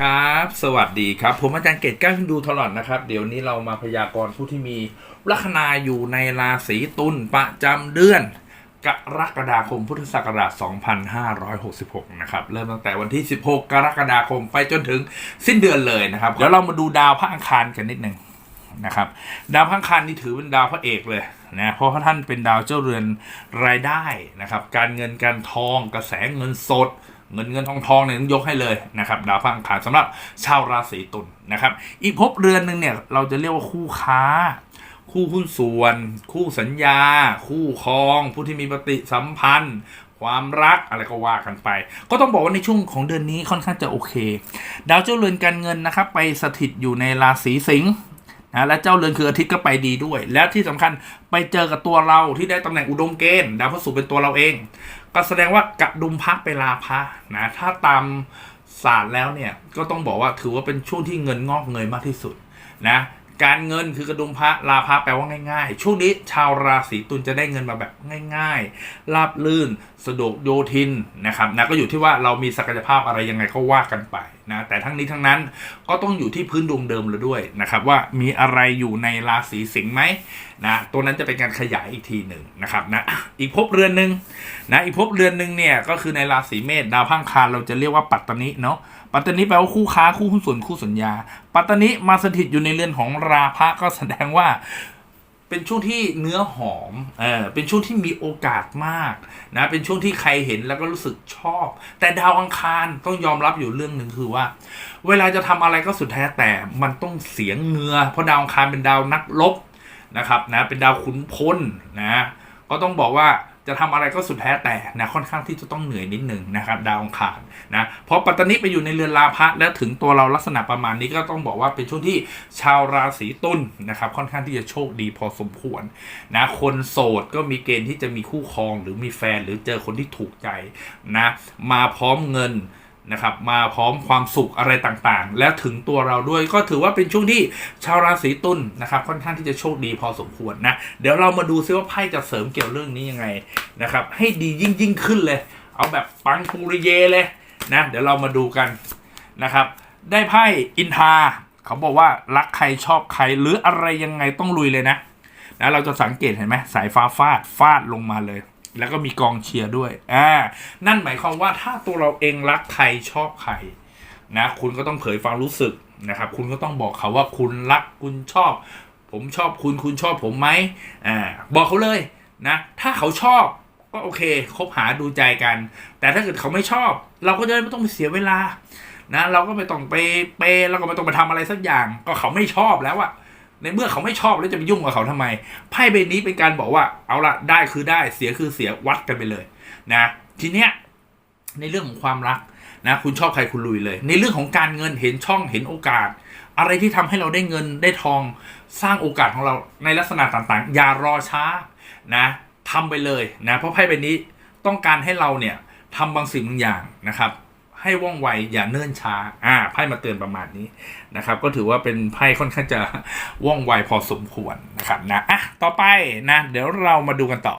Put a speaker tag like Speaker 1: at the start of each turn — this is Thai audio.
Speaker 1: ครับ สวัสดีครับ ผมอาจารย์เกตก้าวพิดูตลอดนะครับ เดี๋ยวนี้เรามาพยากรณ์ผู้ที่มีลัคนาอยู่ในราศีตุลประจำเดือนกรกฎาคมพุทธศักราช 2566 นะครับ เริ่มตั้งแต่วันที่ 16 กรกฎาคมไปจนถึงสิ้นเดือนเลยนะครับ เดี๋ยวเรามาดูดาวพระอังคารกันนิดหนึ่ง นะครับดาวพังคารนี่ถือเป็นดาวพระเอกเลยนะเพราะท่านเป็นดาวเจ้าเรือนรายได้นะครับการเงินการทองกระแสเงินสดเงินเงินทองทองเนี่ยต้องยกให้เลยนะครับดาวพังคารสำหรับชาวราศีตุลนะครับ อีกภพเรือนหนึ่งเนี่ยเราจะเรียกว่าคู่ค้า คู่หุ้นส่วน คู่สัญญา คู่ครอง ผู้ที่มีปฏิสัมพันธ์ ความรักอะไรก็ว่ากันไป ก็ต้องบอกว่าในช่วงของเดือนนี้ค่อนข้างจะโอเค ดาวเจ้าเรือนการเงินนะครับ ไปสถิตอยู่ในราศีสิงห์ นะและเจ้าเรือนคืออาทิตย์ก็ไปดีด้วย แล้วที่สำคัญไปเจอกับตัวเราที่ได้ตำแหน่งอุดมเกณฑ์ดาวพระศุกร์เป็นตัวเราเอง ก็แสดงว่ากระดุมพักไปลาพะนะถ้าตามศาสตร์แล้วเนี่ยก็ต้องบอกว่าถือว่าเป็นช่วงที่เงินงอกเงยมากที่สุดนะการเงินคือกระดุมพระลาพะแปลว่าง่ายๆ ช่วงนี้ชาวราศีตุลจะได้เงินมาแบบง่ายๆราบลื่น สะดวกโยทินนะครับนะก็อยู่ที่ว่าเรามีศักยภาพอะไรยังไงก็ว่ากันไป นะแต่ทั้งนี้ทั้งนั้นก็ต้องอยู่ที่พื้นดวงเดิมเราด้วยนะครับ ว่ามีอะไรอยู่ในราศีสิงห์ไหมนะตัวนั้นจะเป็นการขยายอีกทีหนึ่งนะครับนะอีกภพเรือนหนึ่งนะอีกภพเรือนหนึ่งเนี่ยก็คือในราศีเมษดาวพังคารเราจะเรียกว่าปัตตนิเนาะปัตตนิแปลว่าคู่ค้าคู่หุ้นส่วนคู่สัญญา ปัตตนิมาสถิตอยู่ในเรือนของราพะก็แสดงว่า เป็นช่วงที่เนื้อหอม เออ เป็นช่วงที่มีโอกาสมากนะ เป็นช่วงที่ใครเห็นแล้วก็รู้สึกชอบ แต่ดาวอังคารต้องยอมรับอยู่เรื่องหนึ่งคือว่า เวลาจะทำอะไรก็สุดแท้แต่มันต้องเสียงเงือ เพราะดาวอังคารเป็นดาวนักลบนะครับนะ เป็นดาวขุนพลนะ ก็ต้องบอกว่า จะทำอะไรก็สุดแท้แต่นะค่อนข้างที่จะต้องเหนื่อยนิดหนึ่งนะครับดาวองคารนะเพราะปัตตานีไปอยู่ในเรือนราพะและถึงตัวเราลักษณะประมาณนี้ก็ต้องบอกว่าเป็นช่วงที่ชาวราศีตุลนะครับค่อนข้างที่จะโชคดีพอสมควรนะคนโสดก็มีเกณฑ์ที่จะมีคู่ครองหรือมีแฟนหรือเจอคนที่ถูกใจนะมาพร้อมเงิน นะครับมาพร้อมความสุขอะไรต่างๆ และถึงตัวเราด้วยก็ถือว่าเป็นช่วงที่ชาวราศีตุลนะครับค่อนข้างที่จะโชคดีพอสมควรนะ เดี๋ยวเรามาดูซิว่าไพ่จะเสริมเกี่ยวเรื่องนี้ยังไงนะครับให้ดียิ่งยิ่งๆขึ้นเลย เอาแบบปังปูริเยเลยนะเดี๋ยวเรามาดูกันนะครับ ได้ไพ่อินทาเขาบอกว่ารักใครชอบใครหรืออะไรยังไงต้องลุยเลยนะนะเราจะสังเกตเห็นไหมสายฟ้าฟาดฟาดลงมาเลย แล้วก็มีกองเชียร์ด้วย อ่า นั่นหมายความว่าถ้าตัวเราเองรักใครชอบใครนะคุณก็ต้องเผยความรู้สึกนะครับ คุณก็ต้องบอกเขาว่าคุณรักคุณชอบ ผมชอบคุณคุณชอบผมไหมอ่าบอกเขาเลยนะ ถ้าเขาชอบก็โอเคคบหาดูใจกัน แต่ถ้าเกิดเขาไม่ชอบ เราก็จะไม่ต้องไปเสียเวลานะ เราก็ไม่ต้องไปเปย์แล้วก็ไม่ต้องไปทำอะไรสักอย่าง ก็เขาไม่ชอบแล้วอะ ในเมื่อเขาไม่ชอบแล้วจะไปยุ่งกับเขาทำไมไพ่ใบนี้เป็นการบอกว่าเอาละได้คือได้เสียคือเสียวัดกันไปเลยนะทีเนี้ยในเรื่องของความรักนะคุณชอบใครคุณลุยเลย ในเรื่องของการเงินเห็นช่องเห็นโอกาส อะไรที่ทำให้เราได้เงินได้ทองสร้างโอกาสของเราในลักษณะต่างๆ อย่ารอช้านะทำไปเลยนะเพราะไพ่ใบนี้ต้องการให้เราเนี่ยทำบางสิ่งบางอย่างนะครับ ให้ว่องไวอย่าเนิ่นช้า อ่าไพ่มาเตือนประมาณนี้นะครับ ก็ถือว่าเป็นไพ่ค่อนข้างจะว่องไวพอสมควรนะครับนะอะต่อไปนะ เดี๋ยวเรามาดูกันต่อ